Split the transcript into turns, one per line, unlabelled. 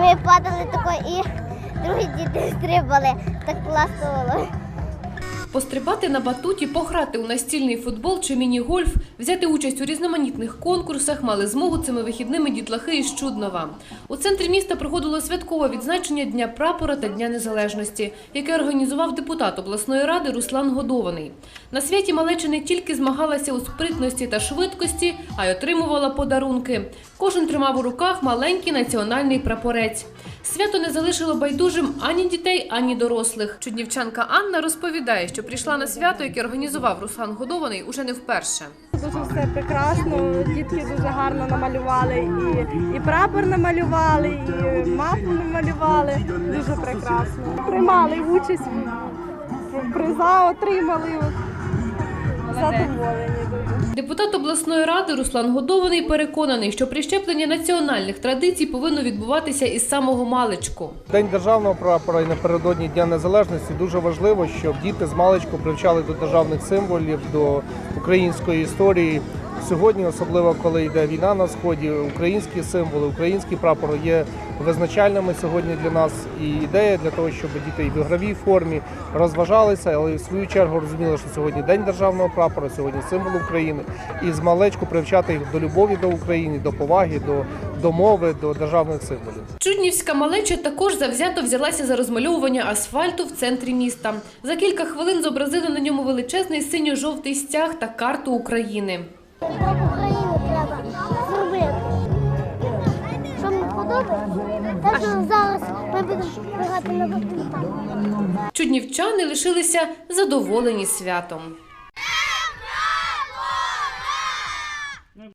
ми падали тако і другі діти стрибали. Так класно було.
Пострибати на батуті, пограти у настільний футбол чи міні-гольф, взяти участь у різноманітних конкурсах мали змогу цими вихідними дітлахи із Чуднова. У центрі міста проходило святкове відзначення Дня прапора та Дня Незалежності, яке організував депутат обласної ради Руслан Годований. На святі малеча не тільки змагалася у спритності та швидкості, а й отримувала подарунки. Кожен тримав у руках маленький національний прапорець. Свято не залишило байдужим ані дітей, ані дорослих. Чуднівчанка Анна розповідає, що прийшла на свято, яке організував Руслан Годований, уже не вперше.
Дуже все прекрасно. Дітки дуже гарно намалювали і, і прапор намалювали, і мапу намалювали. Дуже прекрасно. Приймали участь, приза отримали. Задоволені дуже.
Депутат обласної ради Руслан Годований переконаний, що прищеплення національних традицій повинно відбуватися із самого маличку.
День державного прапора і напередодні Дня Незалежності дуже важливо, щоб діти з маличку привчали до державних символів, до української історії. Сьогодні, особливо коли йде війна на сході, українські символи, український прапор є визначальними сьогодні для нас. І ідея для того, щоб діти і в ігровій формі розважалися, але в свою чергу розуміли, що сьогодні день державного прапора, сьогодні символ України, і з маличку привчати їх до любові до України, до поваги, до, до мови, до державних символів.
Чуднівська малеча також завзято взялася за розмальовування асфальту в центрі міста. За кілька хвилин зобразили на ньому величезний синьо-жовтий стяг та карту України.
Герб України треба зробити. Що мені подобається? Зараз ми будемо грати на вертольоті.
Чуднівчани лишилися задоволені святом.